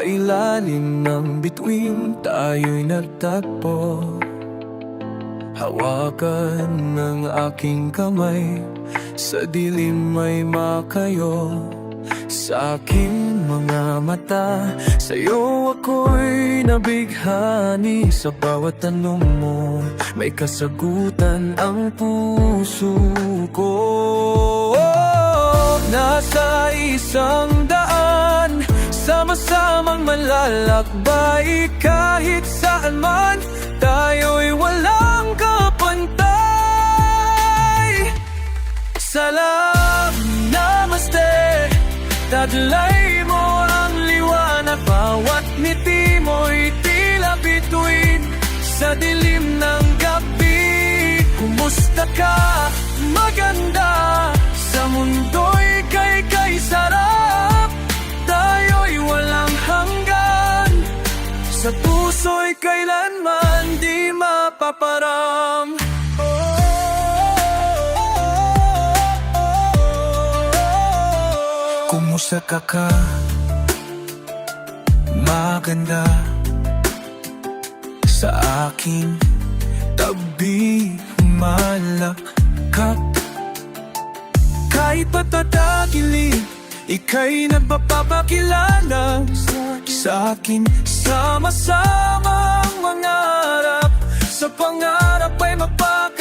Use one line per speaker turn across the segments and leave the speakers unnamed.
ilalim ng bituin tayo'y nagtagpo Hawakan ng aking kamay Sa dilim may makayo. Sa aking mga mata Sa'yo ako'y nabighani. Sa bawat tanong mo May kasagutan ang puso ko. Nasa isang daan Sama-samang malalakbay. Kahit saan man Tayo'y walang kapantay Salam, namaste. Taglay mo ang liwanag. Bawat ngiti mo'y tila bituin. Sa dilim ng gabi Kumusta ka? Puso'y kailanman di mapaparam. Kumusta ka ka? Maganda. Sa aking tabi malakap Kahit patatakilig Ika'y nagpapakilala sa akin. Sama-sama ang mangarap. Sa pangarap ay mapagkatata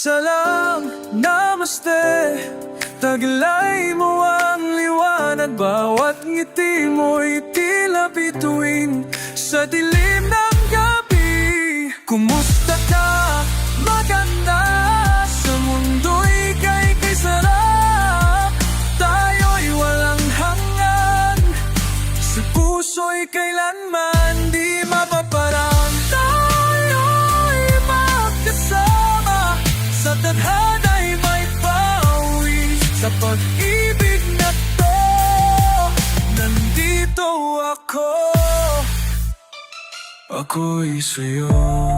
Salam, namaste. Taglay mo ang liwanag Bawat ngiti mo'y tila bituin. Sa dilim ng gabi Kumusta ka? Maganda. Sa mundo'y kay kay sarap Tayo'y walang hangan. Sa puso'y kailanman pag-ibig na to. Nandito ako. Ako'y sa'yo